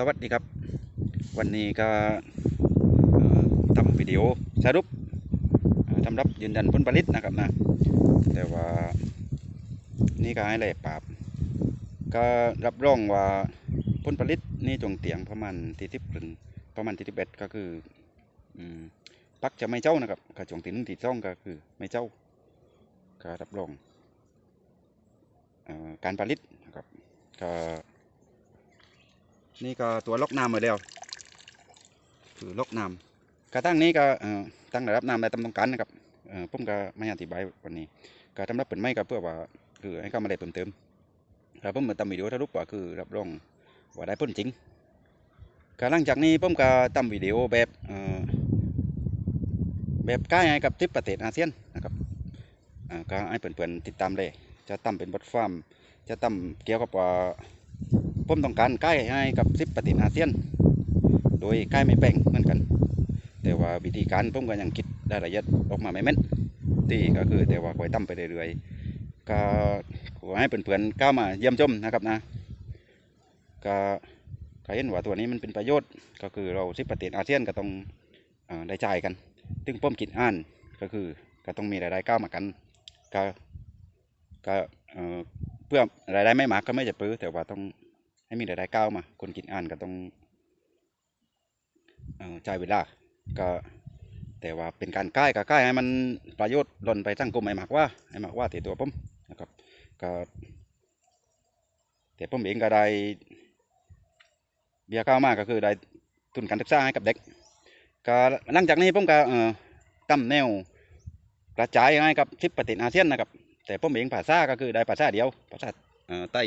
สวัสดีครับ วันนี้ก็ทำวิดีโอสรุปเอ่อสำรับยืนยันผลผลิตนะครับนะ แต่ว่านี่ก็ให้แหล่ปราบก็รับรองว่าผลผลิตนี่จงเตียงประมาณที่ทิพถึงประมาณที่ทิเอ็ดก็คืออืมปักจะไม่เจ้านะครับก็จงที่หนึ่งที่องก็คือไม่เจ้าก็รับรองอการผลิตนะครับก็ นี่ก็ตัวล็อกน้ำมาแล้วคือล็อกน้ำกระตั้งนี้ก็ตั้งระดับน้ำได้ตามต้องการนะครับผมก็ไม่อธิบายวันนี้ก็ทำรับเปิดไม่ก็เพื่อว่าคือให้เข้ามาได้เพิ่มเติมแล้วผมมาทำวิดีโอสรุปว่าคือรับรองว่าได้ผลจริงก็หลังจากนี้ผมก็ทำวิดีโอแบบแบบใกล้กับทิปประเทศอาเซียนนะครับอ่าก็ให้เพื่อนๆติดตามเลย จะทำเป็นบทความ จะทำเกี่ยวกับว่า ผมต้องการใกล้ให้กับสิบประเทศอาเซียน โดยใกล้ไม่แป้งเหมือนกัน แต่ว่าวิธีการผมก็ยังคิดรายละเอียดออกมาไม่แม่นที่ก็คือแต่ว่าคอยตั้มไปเรื่อยๆก็ขอให้เพื่อนๆก้าวมาเยี่ยมชมนะครับนะก็ก็เห็นว่าตัวนี้มันเป็นประโยชน์ก็คือเราสิบประเทศอาเซียนก็ต้องอได้จ่ายกัน ซึ่งผมคิดอ่านก็คือก็ต้องมีรายได้ก้าวมากันก็ก็เอ่อเพื่อรายได้ไม่มากก็ไม่จะปื้อแต่ว่าต้อง ให้มีรายได้ก้าวมา คนกินอ่านก็ต้องเอ่อจ่ายเวลาก็แต่ว่าเป็นการใกล้กับใกล้ให้มันประโยชน์หล่นไปสังคมให้มากว่าให้มากว่าที่ตัวผมนะครับก็แต่ผมเองก็ได้เบี้ยก้าวมากก็คือได้ทุนการศึกษาให้กับเด็กก็หลังจากนี้ผมก็เอ่อตั้มแนวกระจายให้กับสิบประเทศอาเซียนนะครับแต่ผมเองภาษาก็คือได้ภาษาเดียวภาษาเอ่อไต้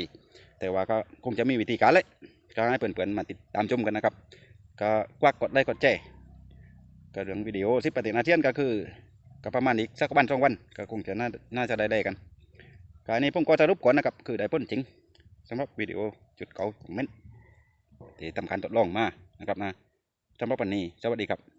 แต่ว่าก็คงจะมีวิธีการเลยก็ให้เพื่อนๆมาติดตามชมกันนะครับ ก็กวักกดไลค์กดแชร์ก็เรื่องวิดีโอสิบประเทศอาเซียนก็คือก็ประมาณอีกสักวันสองวันก็คงจะน่าน่าจะได้ได้กันการนี้ผมก็สรุปก่อนนะครับ คือได้ผลจริงสำหรับวิดีโอจุดเก่าของเม้นที่ทำการทดลองมานะครับนะสำหรับวันนี้สวัสดีครับ